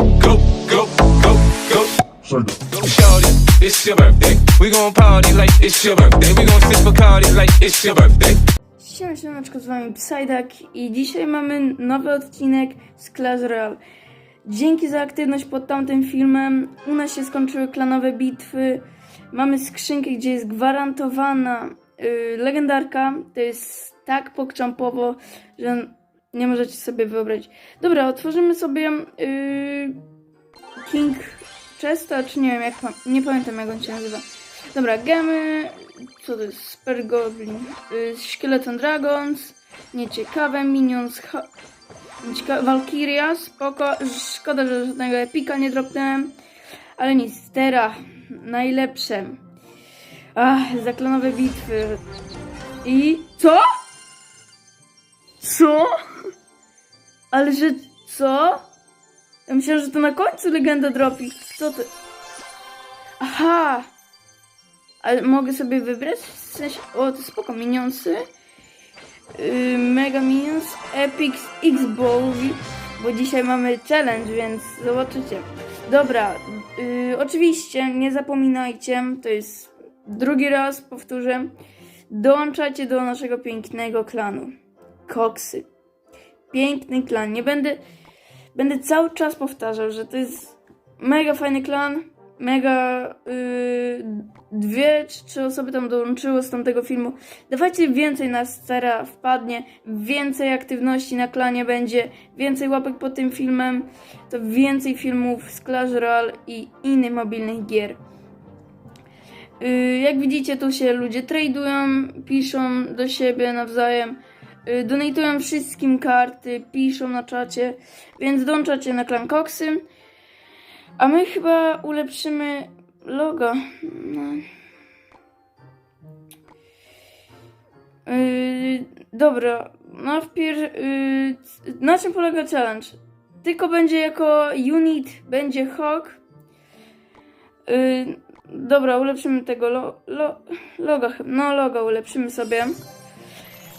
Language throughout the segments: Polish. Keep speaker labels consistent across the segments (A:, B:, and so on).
A: Go, go, go, go. Shorty, it's your birthday. We gon' party like it's your birthday. We gon' sip Bacardi like it's your birthday.
B: Siema, siemaneczko, z wami Psydak i dzisiaj mamy nowy odcinek z Clash Royale. Dzięki za aktywność pod tamtym filmem u nas się skończyły klanowe bitwy. Mamy skrzynkę, gdzie jest gwarantowana y, legendarka. To jest tak pokczampowo, że nie możecie sobie wyobrazić. Dobra, otworzymy sobie y, King Chesta, czy nie wiem, jak ma, nie pamiętam jak on się nazywa. Dobra, gemy, co to jest, Super Goblin, y, Skeleton Dragons, nieciekawe, Minions, ha, nieciekawe, Valkyria, spoko, szkoda, że żadnego epika nie dropnąłem, ale nic, teraz, najlepsze, ach, zaklanowe bitwy i co? Co? Ale że co? Ja myślałem, że to na końcu legenda dropi. Co to? Aha! Ale mogę sobie wybrać? W sensie... O, to spoko. Minionsy. Yy, Mega Minions. Epic X-Bow. Bo dzisiaj mamy challenge, więc zobaczycie. Dobra. Yy, oczywiście nie zapominajcie. To jest drugi raz, powtórzę. Dołączacie do naszego pięknego klanu. Koksy. Piękny klan. Nie będę... Będę cały czas powtarzał, że to jest mega fajny klan, mega yy, dwie czy trzy osoby tam dołączyły z tamtego filmu. Dawajcie więcej na stara wpadnie, więcej aktywności na klanie będzie, więcej łapek pod tym filmem, to więcej filmów z Clash Royale i innych mobilnych gier. Yy, jak widzicie, tu się ludzie tradują, piszą do siebie nawzajem. Y, Donatują wszystkim karty, piszą na czacie, więc dołączacie na klan Koksy. A my chyba ulepszymy logo. No. Yy, dobra, no wpier... Yy, na czym polega challenge? Tylko będzie jako unit, będzie Hawk. Yy, dobra, ulepszymy tego lo, lo, chyba. no loga ulepszymy sobie.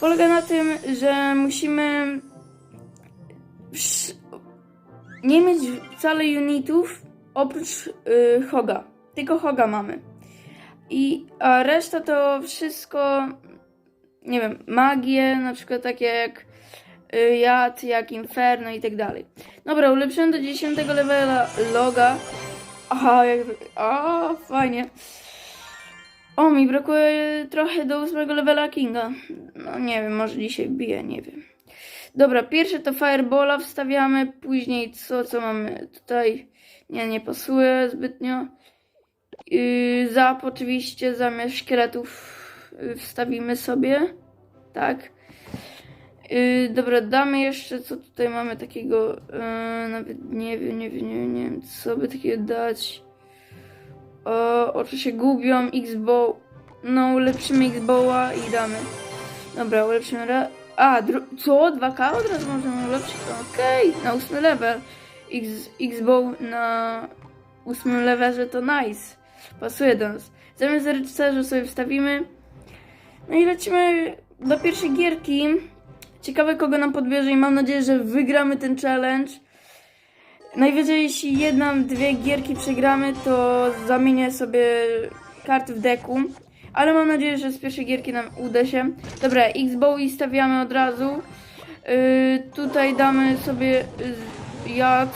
B: Polega na tym, że musimy nie mieć wcale unitów oprócz y, Hoga. Tylko Hoga mamy. I, a reszta to wszystko, nie wiem, magie, na przykład takie jak y, Jad, jak Inferno i tak dalej. Dobra, ulepszyłem do 10 levela loga. Aha, jak, a, fajnie. O, mi brakuje trochę do ósmego levela Kinga. No nie wiem, może dzisiaj bije, nie wiem. Dobra, pierwsze to Firebola wstawiamy, później co, co mamy tutaj? Nie, nie pasuje zbytnio. Yy, zap oczywiście zamiast szkieletów yy, wstawimy sobie. Tak. Yy, dobra, damy jeszcze, co tutaj mamy takiego, yy, nawet nie wiem, nie wiem, nie wiem, nie wiem, co by takiego dać. O, oczy się gubią, X-Bow. No, ulepszymy X-Bowa i damy. Dobra, ulepszymy ra... A, co? 2K od razu możemy ulepszyć? Okej, na ósmy level. X... X-Bow na ósmym levelze to nice. Pasuje do nas. Zamiast rycerza sobie wstawimy. No i lecimy do pierwszej gierki. Ciekawe kogo nam podbierze i mam nadzieję, że wygramy ten challenge. Najwyżej jeśli jedna, dwie gierki przegramy, to zamienię sobie karty w deku. Ale mam nadzieję, że z pierwszej gierki nam uda się. Dobra, X-Bow i stawiamy od razu. Yy, tutaj damy sobie yy, jad.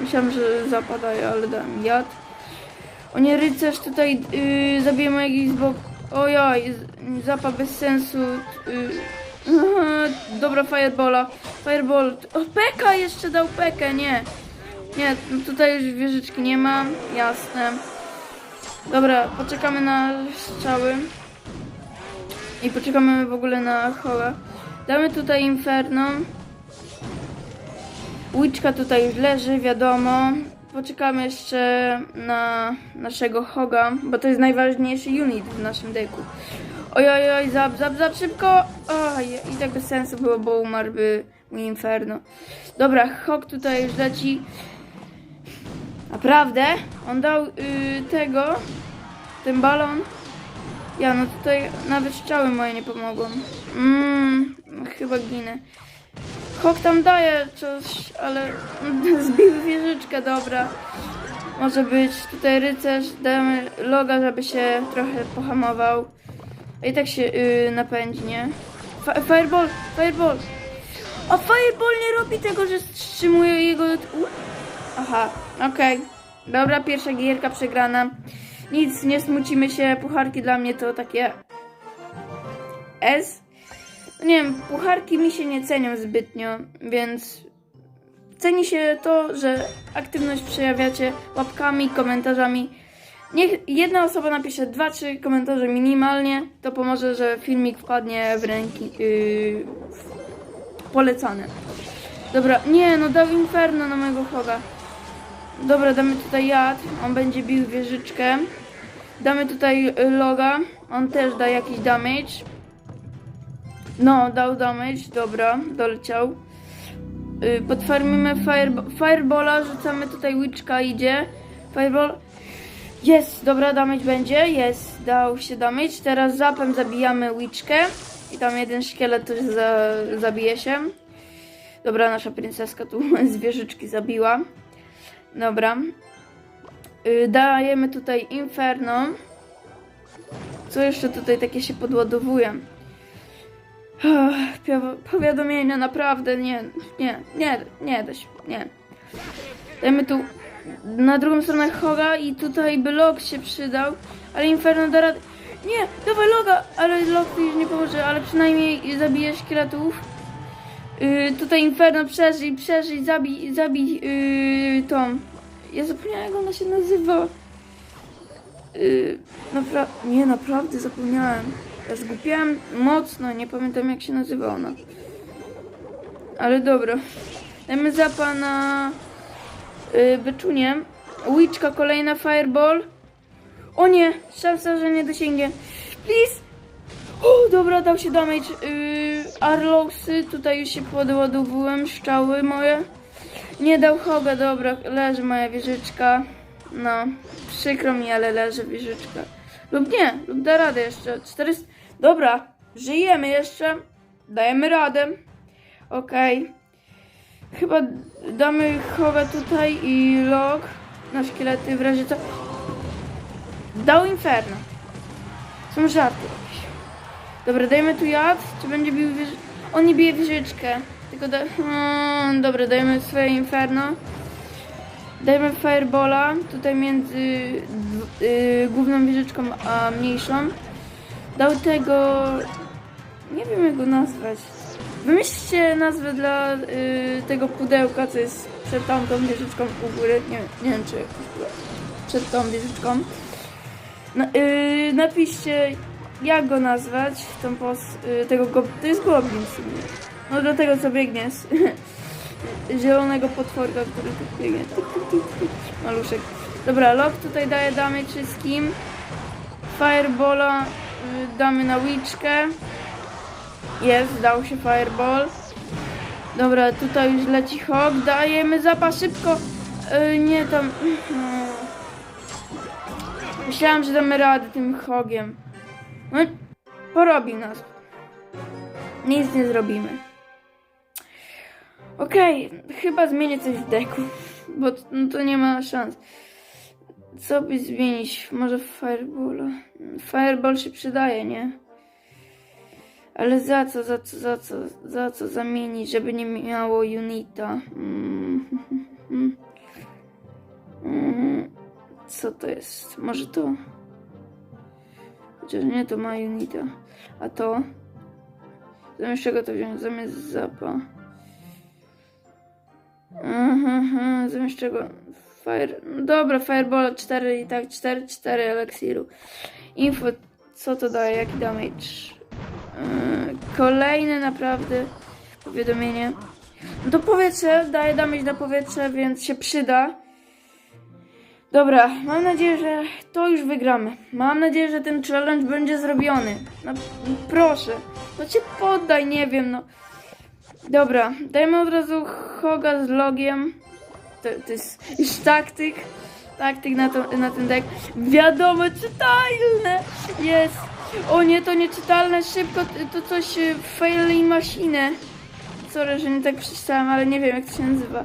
B: Myślałam, że zapadaje, ale dam jad. O nie, rycerz tutaj yy, zabije mojego X-Bow. Ojoj, zapa bez sensu. Yy, Aha, dobra, Firebola. Fireball. O, Peka jeszcze dał Pekę, nie. Nie, tutaj już wieżyczki nie ma. Jasne. Dobra, poczekamy na strzały. I poczekamy w ogóle na Hola. Damy tutaj Inferno. Łyczka tutaj już leży, wiadomo. Poczekamy jeszcze na naszego Hoga, bo to jest najważniejszy unit w naszym deku. Oj, oj, oj, zap, zap, zap, szybko! Oj, i tak bez sensu było, bo umarłby Inferno. Dobra, Hog tutaj już leci. Naprawdę? On dał y, tego, ten balon. Ja, no tutaj nawet strzały moje nie pomogą. Mmm, chyba ginę. Hok tam daje coś, ale zbił wieżyczkę, dobra. Może być tutaj rycerz, damy loga, żeby się trochę pohamował. I tak się yy, napędzi, nie? Fireball, fireball! A fireball nie robi tego, że wstrzymuje jego... U? Aha, okej. Dobra, pierwsza gierka przegrana. Nic, nie smucimy się, pucharki dla mnie to takie... S? No nie wiem, pucharki mi się nie cenią zbytnio, więc ceni się to, że aktywność przejawiacie łapkami, komentarzami. Niech jedna osoba napisze dwa, trzy komentarze minimalnie, to pomoże, że filmik wpadnie w ręki yy, polecane. Dobra, nie, no dał inferno na mojego hoga. Dobra, damy tutaj jad, on będzie bił wieżyczkę. Damy tutaj y, loga, on też da jakiś damage. No, dał damage, dobra, doleciał. Y, Potwarmimy fire, Firebola, rzucamy tutaj Witchka, idzie. Fireball. Jest, dobra, damage będzie, jest, dał się damage. Teraz zapem zabijamy Witchkę. I tam jeden szkielet też za, zabije się. Dobra, nasza princeska tu z wieżyczki zabiła. Dobra. Y, dajemy tutaj Inferno. Co jeszcze tutaj takie się podładowuje? Powiadomienia, naprawdę nie, nie, nie, nie da się, nie. Tu na drugą stronę Hoga i tutaj by log się przydał, ale Inferno da radę. Nie, dawaj loga, ale log już nie pomoże, ale przynajmniej zabije szkieletów. Yy, tutaj Inferno przeżyj, przeżyj, zabij, zabij yy, tą. Ja zapomniałem jak ona się nazywa. Yy, napra- nie, naprawdę zapomniałem. Ja zgupiłem mocno, nie pamiętam jak się nazywa ona. Ale dobra. Dajmy zapa na yy. Witchka, kolejna fireball. O nie, szansa, że nie dosięgnie. Please! O, dobra, dał się damage. Yy, Arlowsy, tutaj już się podładowułem, szczały moje. Nie dał hoga, dobra, leży moja wieżyczka. No, przykro mi, ale leży wieżyczka. Lub nie, lub da radę jeszcze. 400. Dobra, żyjemy jeszcze. Dajemy radę. Okej. Chyba damy hoga tutaj i log na szkielety w razie co. Dał inferno. Są żarty jakieś. Dobra, dajmy tu jad. Czy będzie bił wież... On nie bije wieżyczkę. Tylko da... Hmm, dobra, dajmy swoje inferno. Dajmy firebola. Tutaj między yy, główną wieżyczką a mniejszą. Dał tego... Nie wiem jak go nazwać. Wymyślcie nazwę dla y, tego pudełka, co jest przed tamtą wieżyczką u góry. Nie, nie wiem czy przed tą wieżyczką. Na, y, napiszcie jak go nazwać, tą pos, y, tego go, to jest goblin w sumie. No do tego co biegnie z zielonego potworka, który tu biegnie. Maluszek. Dobra, Lock tutaj daje damy wszystkim. Firebola y, damy na Witchkę. Jest, dał się Fireball. Dobra, tutaj już leci Hog. Dajemy zapas szybko. Y, nie tam. Myślałam, że damy radę tym Hogiem. No, porobił nas. Nic nie zrobimy. Okej, chyba zmienię coś w deku, bo t- no to nie ma szans. Co by zmienić? Może Fireball? Fireball się przydaje, nie? Ale za co, za co, za co, za co zamienić, żeby nie miało unita? Mm. Mm. Co to jest? Może to? Chociaż nie, to ma unita. A to? Zamiast czego to wziąć? Zamiast zapa. Aha, aha, zamiast czego? Fire... Dobra, Fireball 4 i tak 4, 4 eliksiru. Info, co to daje, jaki damage? Yy, kolejne naprawdę powiadomienie. No to powietrze, daje damage na powietrze, więc się przyda. Dobra, mam nadzieję, że to już wygramy. Mam nadzieję, że ten challenge będzie zrobiony. No proszę, no cię poddaj, nie wiem, no. Dobra, dajmy od razu Hoga z logiem. To, to jest już taktyk. Taktyk na, to, na ten deck. Wiadomo, czytelne! Jest! O nie, to nieczytelne, szybko, to coś y, fail i machinę. Sorry, że nie tak przeczytałam, ale nie wiem jak to się nazywa.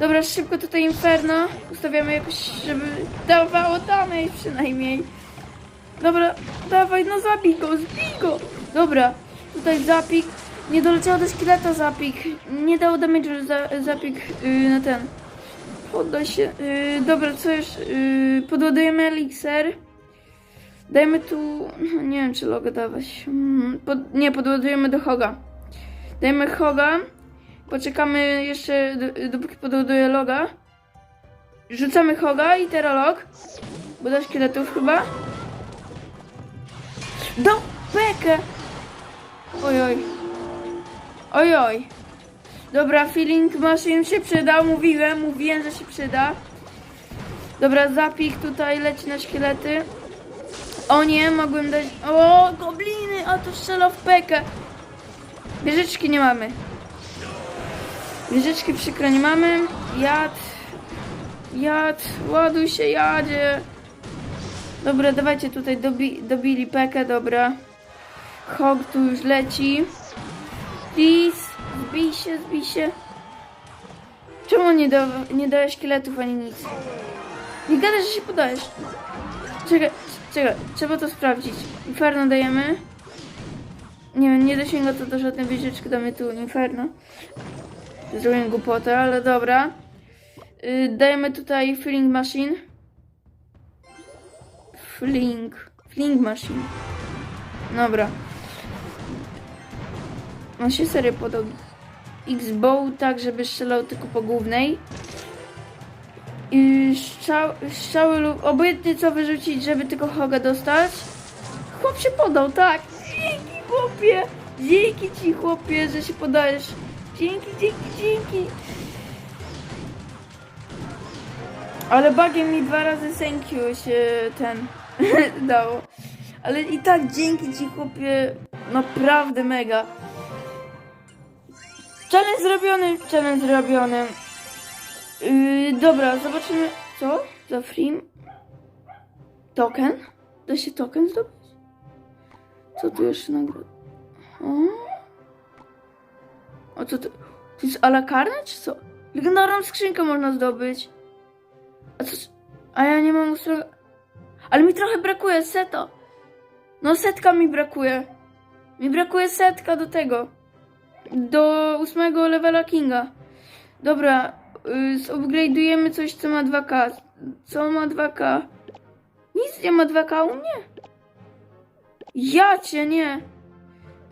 B: Dobra, szybko tutaj Inferno. Ustawiamy jakoś, żeby dawało damage przynajmniej. Dobra, dawaj, no zabij go, zbij go. Dobra, tutaj zapik. Nie doleciało do szkieleta zapik. Nie dało damage za, zapik yy, na ten. Poddaj się. Yy, dobra, co już? Yy, podładujemy elixir. Dajmy tu. no, Nie wiem, czy logo dawać. Hmm, pod, nie, podładujemy do Hoga. Dajmy Hoga. Poczekamy jeszcze, dopóki podładuje loga. Rzucamy Hoga i teraz log. Bo do szkieletów chyba. Do Pekę! Oj, oj. Oj, oj. Dobra, feeling machine się przydał. Mówiłem, mówiłem, że się przyda. Dobra, zapik tutaj leci na szkielety. O nie, mogłem dać... O, gobliny! A to strzela w pekę. Nie mamy. Wieżyczki przykro nie mamy. Jad. Jad. Ładuj się, jadzie. Dobra, dawajcie tutaj dobi dobili pekę, dobra. Hog tu już leci. Please, zbij się, zbij się. Czemu nie, da, nie dajesz szkieletów ani nic? Nie gadaj, że się podajesz. Czekaj, czekaj, trzeba to sprawdzić. Inferno dajemy. Nie wiem, nie dosięga to do żadnej wieżyczki, damy tu Inferno. Zrobiłem głupotę, ale dobra. Yy, dajemy tutaj Filling Machine. Fling. Fling Machine. Dobra. On się serio podał. X-Bow tak, żeby strzelał tylko po głównej. I strzał, strzały lub obojętnie co wyrzucić, żeby tylko Hoga dostać. Chłop się podał, tak. Dzięki chłopie. Dzięki ci chłopie, że się podajesz. Dzięki, dzięki, dzięki. Ale bagiem mi dwa razy thank you się ten dało. Ale i tak dzięki ci chłopie. Naprawdę mega. Challenge zrobiony, challenge zrobiony. Yy, dobra, zobaczymy. Co? Za free? Token? Da się token zdobyć? Co tu jeszcze nagle? O co to? To jest a la carte, czy co? Legendarną skrzynkę można zdobyć. A co? A ja nie mam ustrojenia. Ale mi trochę brakuje seta. No setka mi brakuje. Mi brakuje setka do tego. Do ósmego levela Kinga. Dobra, y, zupgrade'ujemy coś, co ma 2K. Co ma 2K? Nic nie ma 2K u mnie. Ja cię nie.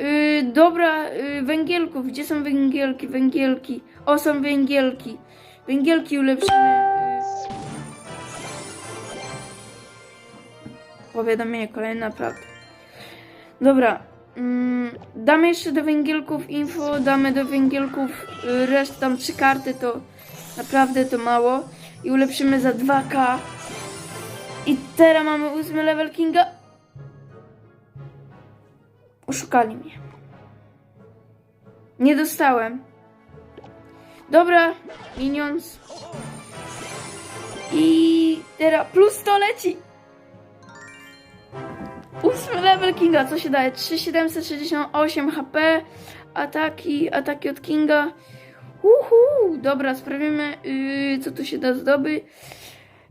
B: Y, dobra, y, węgielków. Gdzie są węgielki? Węgielki. O, są węgielki. Węgielki ulepszymy. Y. Powiadomienie kolejne, naprawdę. Dobra. Mm, damy jeszcze do węgielków info, damy do węgielków y, resztę, tam trzy karty, to naprawdę to mało. I ulepszymy za 2K. I teraz mamy ósmy level Kinga. Oszukali mnie. Nie dostałem. Dobra, minions. I teraz plus 100 leci. Ósmy level Kinga, co się daje? 3768 HP. Ataki, ataki od Kinga. Uhu, dobra, sprawimy, yy, co tu się da zdobyć.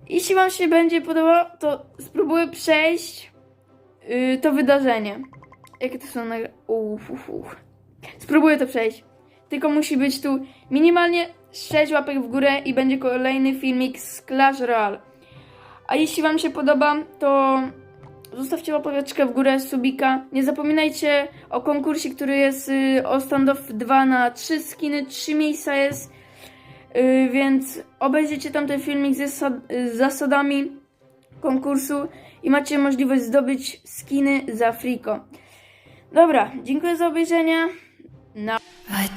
B: Jeśli Wam się będzie podobało, to spróbuję przejść yy, to wydarzenie. Jakie to są na... Uf, uf, uf. Spróbuję to przejść. Tylko musi być tu minimalnie 6 łapek w górę i będzie kolejny filmik z Clash Royale. A jeśli Wam się podoba, to zostawcie łapeczkę w górę, subika. Nie zapominajcie o konkursie, który jest y, o standoff 2 na 3 skiny, 3 miejsca jest. Y, więc obejrzyjcie tam ten filmik z zasadami konkursu i macie możliwość zdobyć skiny za friko. Dobra, dziękuję za obejrzenie.
C: I